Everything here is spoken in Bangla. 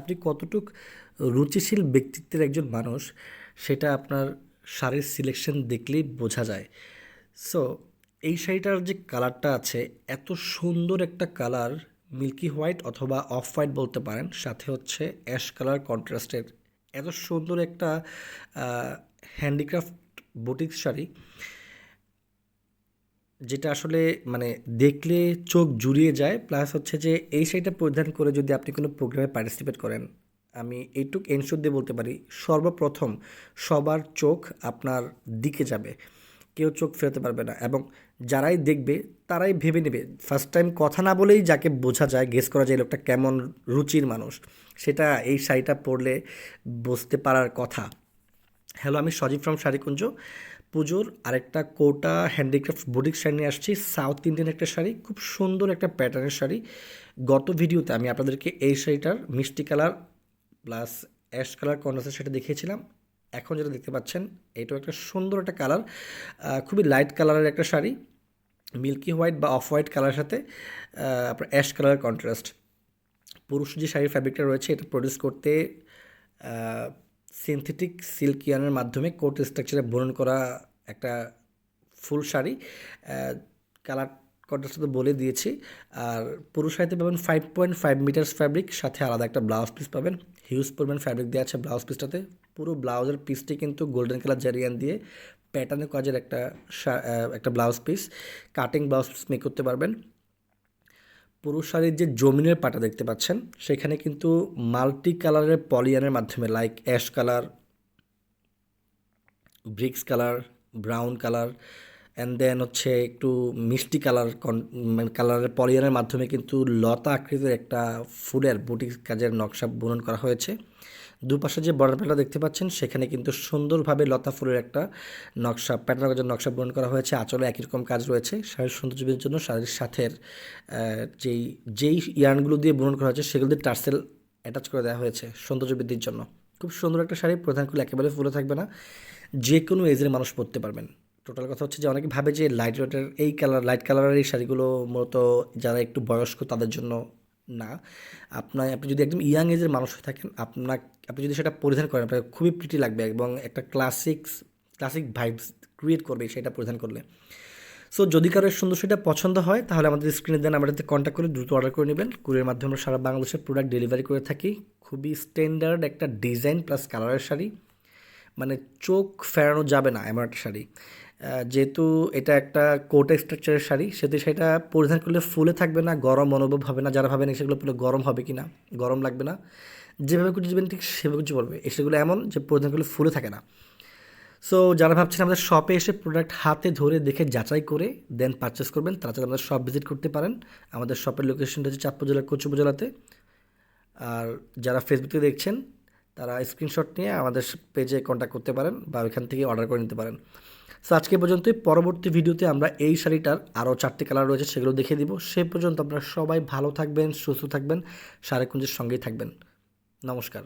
আপনি কতটুক রুচিশীল ব্যক্তিত্বের একজন মানুষ, সেটা আপনার শাড়ির সিলেকশন দেখলেই বোঝা যায়। সো এই শাড়িটার যে কালারটা আছে, এত সুন্দর একটা কালার মিল্কি হোয়াইট অথবা অফ হোয়াইট বলতে পারেন, সাথে হচ্ছে অ্যাশ কালার কন্ট্রাস্টের এত সুন্দর একটা হ্যান্ডিক্রাফট বুটিক শাড়ি। যেটা আসলে মানে দেখলে চোখ জুড়িয়ে যায় প্লাস হচ্ছে যে এই শাড়িটা পরিধান করে যদি আপনি কোনো প্রোগ্রামে পার্টিসিপেট করেন, আমি এইটুক এনশোর দিয়ে বলতে পারি, সর্বপ্রথম সবার চোখ আপনার দিকে যাবে। কেউ চোখ ফেরাতে পারবে না এবং যারাই দেখবে, তারাই ভেবে নেবে। ফার্স্ট টাইম কথা না বলেই যাকে বোঝা যায় গেস করা যায় লোকটা কেমন রুচির মানুষ। সেটা এই শাড়িটা পরলে বুঝতে পারার কথা। হ্যালো আমি সজীব ফ্রম শাড়িকুঞ্জ পুজোর আরেকটা কোটা হ্যান্ডিক্রাফট বুটিক শাড়ি নিয়ে আসছি। সাউথ ইন্ডিয়ান একটা শাড়ি, খুব সুন্দর একটা প্যাটার্নের শাড়ি। গত ভিডিওতে আমি আপনাদেরকে এই শাড়িটার মিষ্টি কালার প্লাস অ্যাশ কালার কন্ডাসের শাড়ি দেখিয়েছিলাম। এখন যেটা দেখতে পাচ্ছেন, এটাও একটা সুন্দর একটা কালার খুবই লাইট কালারের একটা শাড়ি মিল্কি হোয়াইট বা অফ হোয়াইট কালারের সাথে আপনার অ্যাশ কালার কন্ট্রাস্ট পুরুষ যে শাড়ির ফ্যাব্রিকটা রয়েছে, এটা প্রডিউস করতে সিনথেটিক সিল্ক ইয়ানের মাধ্যমে কোট স্ট্রাকচারে বুনন করা একটা ফুল শাড়ি। কালার কন্ট্রাস্ট তো বলে দিয়েছি। আর পুরুষ শাড়িতে পাবেন five point five metres fabric সাথে আলাদা একটা ব্লাউজ পিস পাবেন। হিউজ পরিমাণ ফ্যাব্রিক দেওয়া আছে ব্লাউজ পিসটাতে পুরো ব্লাউজের পিসটি কিন্তু গোল্ডেন কালার জারিয়ান দিয়ে প্যাটার্নের কাজের একটা একটা blouse piece cutting blouse piece make করতে পারবেন। পুরুষ শাড়ির যে জমিনের পাটা দেখতে পাচ্ছেন, সেখানে কিন্তু মাল্টি কালারের পলিয়ানের মাধ্যমে like ash colour bricks colour brown colour and then হচ্ছে একটু মিষ্টি কালার মানে কালারের পলিয়ানের মাধ্যমে কিন্তু লতা আকৃতির একটা ফুলের বুটিক কাজের নকশা বুনন করা হয়েছে। দুপাশে যে বর্ডার প্যাটা দেখতে পাচ্ছেন, সেখানে কিন্তু সুন্দরভাবে লতা ফুলের একটা নকশা প্যাটার্ন কাজের নকশা বুনন করা হয়েছে। আঁচলে একই রকম কাজ রয়েছে। শাড়ির সৌন্দর্যের জন্য শাড়ির সাথের যেই যেই ইয়ার্নগুলো দিয়ে বুনন করা হয়েছে, সেগুলো দিয়ে টার্সেল অ্যাটাচ করে দেওয়া হয়েছে সৌন্দর্য বৃদ্ধির জন্য। খুব সুন্দর একটা শাড়ি, প্রধান করলে একেবারে ফুলে থাকবে না। যে কোনো এজের মানুষ পরতে পারবেন। টোটাল কথা হচ্ছে যে অনেকে ভাবে যে লাইট ওয়েটের এই কালার লাইট কালারের এই শাড়িগুলো মূলত যারা একটু বয়স্ক তাদের জন্য না। আপনার, আপনি যদি একদম ইয়াং এজের মানুষ হয়ে থাকেন আপনার আপনি যদি সেটা পরিধান করেন আপনার খুবই প্রিটি লাগবে এবং একটা ক্লাসিক্স ক্লাসিক ভাইবস ক্রিয়েট করবে সেটা পরিধান করলে। সো যদি কারোর সুন্দর সেটা পছন্দ হয়, তাহলে আমাদের স্ক্রিনে দেন, আমাদের কন্ট্যাক্ট করে দ্রুত অর্ডার করে নেবেন। কুরিয়ার মাধ্যমে আমরা সারা বাংলাদেশের প্রোডাক্ট ডেলিভারি করে থাকি। খুবই স্ট্যান্ডার্ড একটা ডিজাইন প্লাস কালারের শাড়ি। মানে চোখ ফেরানো যাবে না এমন একটা শাড়ি। যেহেতু এটা একটা কোট স্ট্রাকচারের শাড়ি, সেহেতু সেটা পরিধান করলে ফুলে থাকবে না, গরম অনুভব হবে না। যারা ভাবেন সেগুলো পরলে গরম হবে কি না গরম লাগবে না, যেভাবে কুচি যাবেন ঠিক সেভাবে কুচি পড়বে সেগুলো এমন যে পরিধান করলে ফুলে থাকে না। সো যারা ভাবছেন আমাদের শপে এসে প্রোডাক্ট হাতে ধরে দেখে যাচাই করে দেন পারচেস করবেন, তারা চাইলে আমাদের শপ ভিজিট করতে পারেন। আমাদের শপের লোকেশনটা হচ্ছে চাঁদপুর জেলার কচু উপজেলাতে। আর যারা ফেসবুকে দেখছেন, তারা স্ক্রিনশট নিয়ে আমাদের পেজে কন্ট্যাক্ট করতে পারেন বা ওইখান থেকে অর্ডার করে নিতে পারেন। সো আজকে পর্যন্তই। পরবর্তী ভিডিওতে আমরা এই শাড়িটার আরও চারটি কালার রয়েছে সেগুলো দেখিয়ে দিব। সে পর্যন্ত আপনারা সবাই ভালো থাকবেন, সুস্থ থাকবেন সারেকুঞ্জের সঙ্গেই থাকবেন। নমস্কার।